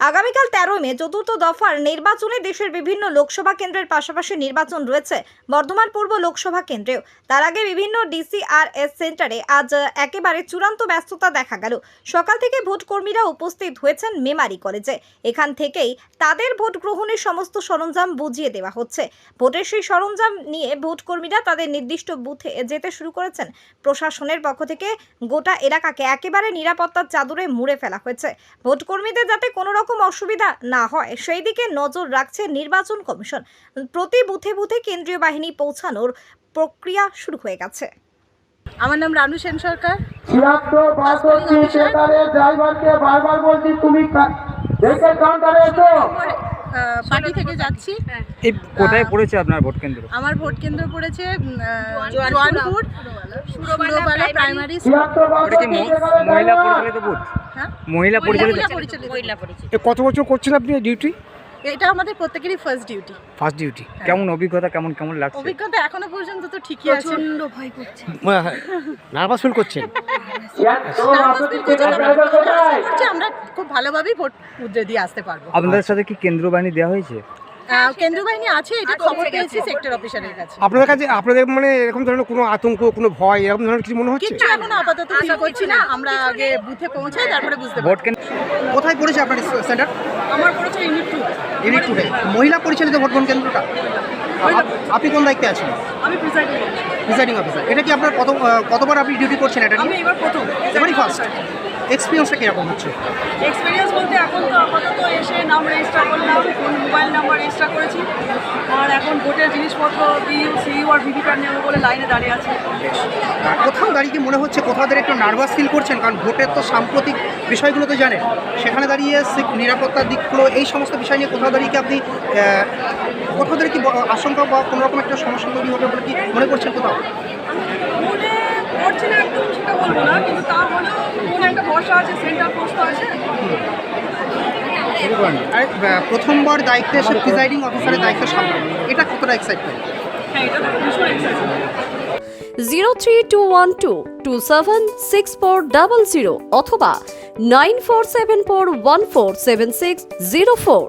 আগামীকাল তেরোই মে, চতুর্থ দফার নির্বাচনে দেশের বিভিন্ন লোকসভা কেন্দ্রের পাশাপাশি নির্বাচন রয়েছে বর্ধমান পূর্ব লোকসভা কেন্দ্রেও। তার আগে বিভিন্ন ডিসিআরএস সেন্টারে আজ একেবারে চূড়ান্ত ব্যস্ততা দেখা গেল। সকাল থেকে ভোট কর্মীরা উপস্থিত হয়েছেন মেমারি কলেজে। এখান থেকেই তাদের ভোট গ্রহণের সমস্ত সরঞ্জাম বুঝিয়ে দেওয়া হচ্ছে। ভোটের সেই সরঞ্জাম নিয়ে ভোট কর্মীরা তাদের নির্দিষ্ট বুথে যেতে শুরু করেছেন। প্রশাসনের পক্ষ থেকে গোটা এলাকাকে একেবারে নিরাপত্তার চাদরে মুড়ে ফেলা হয়েছে। ভোট কর্মীদের যাতে কোনো রকম অসুবিধা না হয়। সেই দিকে নজর রাখছে নির্বাচন কমিশন। প্রতি বুথে বুথে কেন্দ্রীয় বাহিনী পৌঁছানোর প্রক্রিয়া শুরু হয়ে গেছে। আমার নাম রানু সেন সরকার। পার্টি থেকে যাচ্ছি। এই কোথায় পড়েছে আপনার ভোট কেন্দ্র? আমার ভোট কেন্দ্র পড়েছে জোয়ানপুর সুরবালা প্রাইমারি স্কুল মহিলা পরিচালিত বুথ? হ্যাঁ? মহিলা পরিচালিত। মহিলা পরিচালিত। এ কত বছর করছেন আপনি ডিউটি এটা আমাদের প্রত্যেকেরই ফার্স্ট ডিউটি ফার্স্ট ডিউটি কেমন অভিজ্ঞতা কেমন কেমন লাগছে? অভিজ্ঞতা এখনও পর্যন্ত তো ঠিকই আছে। নার্ভাস ফিল করছেন ছিয়াত্তর বাষট্টি সেটা ড্রাইভার কোথায় করছি, আমরা খুব ভালোভাবেই ভোট উদ্রে দিয়ে আসতে পারব। আপনাদের সাথে কি কেন্দ্র বাহিনী দেওয়া হয়েছে? আহ, কেন্দ্রীয় বাহিনী আছে এটা খবর পেয়েছি সেক্টর অফিসারের কাছে। আপনাদের কাছে আপনাদের মানে এরকম ধরনের কোনো আতঙ্ক কোনো ভয় এরকম ধরনের কিছু মনে হচ্ছে? এখনও আপাতত ফিল করছি না আমরা আগে বুথে পৌঁছাই তারপরে বুঝতে ভোট কেন্দ্র কোথায় পড়েছে আপনার সেন্টার আমার পড়েছে ইউনিট টু ইউনিট টুতে মহিলা পরিচালিত ভোট গ্রহণ কেন্দ্রটা আপনি কোন দায়িত্বে আছেন? আমি প্রিসাইডিং প্রিসাইডিং অফিসার এটা কি আপনার কত কতবার আপনি ডিউটি করছেন এটা নিয়ে? এবার প্রথম। এবারই ফার্স্ট এক্সপিরিয়েন্সটা কীরকম হচ্ছে? এক্সপিরিয়েন্স বলতে এখন তো আপাতত এসে নাম রেজিস্টার করলাম কোন মোবাইল নাম্বার রেজিস্টার করেছি। আর এখন ভোটের জিনিসপত্র বিইউ সিইউ আর ভিভি কার্ড নেব বলে লাইনে দাঁড়িয়ে আছে। কোথাও দাঁড়িয়ে কি মনে হচ্ছে কোথাও একটু নার্ভাস ফিল করছেন? কারণ ভোটের তো সাম্প্রতিক বিষয়গুলো তো জানেন। সেখানে দাঁড়িয়ে নিরাপত্তার দিকগুলো এই সমস্ত বিষয় নিয়ে কোথাও দাঁড়িয়ে কি আপনি কোথাও দাঁড়িয়ে কি আশঙ্কা বা কোনো রকম একটা সমস্যা তৈরি হবে বলে কি মনে করছেন কোথাও? মনে পড়ছে না একদম সেটা বলব না কিন্তু তা হলেও মনে একটা ভরসা আছে সেন্টার পোস্ট আছে। আর প্রথমবার দায়িত্বে এসে প্রিজাইডিং অফিসারের দায়িত্ব সামনে এটা কতটা এক্সাইটমেন্ট হ্যাঁ এটা তো ভীষণ excited zero three two one two two seven six four double zero অথবা nine four seven four one four seven six zero four.